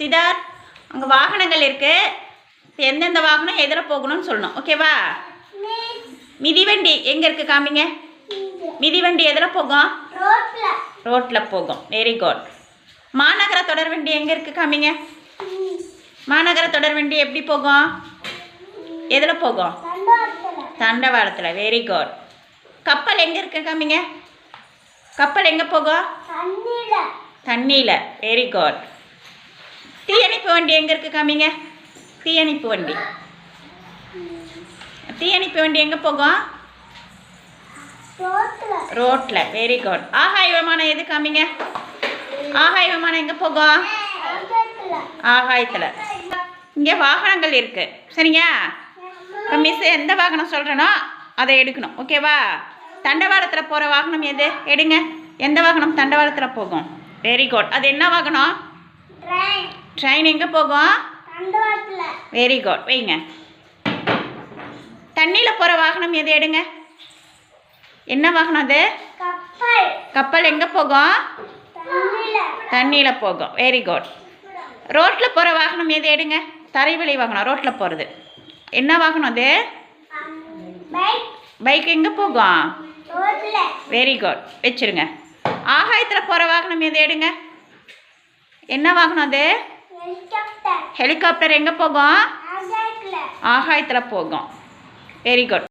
சிதார் அங்கே வாகனங்கள் இருக்குது எந்தெந்த வாகனம் எதில் போகணும்னு சொல்லணும். ஓகேவா மிதிவண்டி எங்கே இருக்குது காமிங்க? மிதிவண்டி எதில் போகும். ரோட்டில் போகும். வெரி குட் மாநகர தொடர்வண்டி எங்கே இருக்குது காமிங்க? மாநகர தொடர்வண்டி எப்படி போகும்? எதில் போகும். தண்டவாளத்தில். வெரி குட் கப்பல் எங்கே இருக்கு காமிங்க? கப்பல் எங்கே போகும்? தண்ணியில் வெரி குட் தீயணைப்பு வண்டி எங்கே இருக்குது காமிங்க? தீயணைப்பு வண்டி. தீயணைப்பு வண்டி எங்கே போகும்? ரோட்டில் வெரி குட் ஆகாய விமானம் எது காமிங்க? ஆகாய விமானம் எங்கே போகும்? ஆகாயத்துல. ஆகாயத்தில். இங்கே வாகனங்கள் இருக்குது சரிங்க? இப்போ மிஸ் எந்த வாகனம் சொல்கிறேனோ அதை எடுக்கணும். ஓகேவா தண்டவாளத்தில் போகிற வாகனம் எது? எடுங்க. எந்த வாகனம் தண்டவாளத்தில் போகும்? வெரி குட் அது என்ன வாகனம்? ட்ரெயின் எங்கே போகும்? வெரி குட் வைங்க. தண்ணியில் போகிற வாகனம் எது எடுங்க? என்ன வாகனம் அது? கப்பல். எங்கே போகும்? தண்ணியில். போகும். வெரி குட் ரோட்டில் போகிற வாகனம் எது எடுங்க? தரைவழி வாகனம் ரோட்டில் போகிறது என்ன வாகனம் அது? பைக். எங்கே போகும்? வெரி குட் வச்சிருங்க. ஆகாயத்தில் போகிற வாகனம் எது எடுங்க? என்ன வாகனம் அது? ஹெலிகாப்டர் எங்கே போகும்? ஆகாயத்தில். போகும். Very good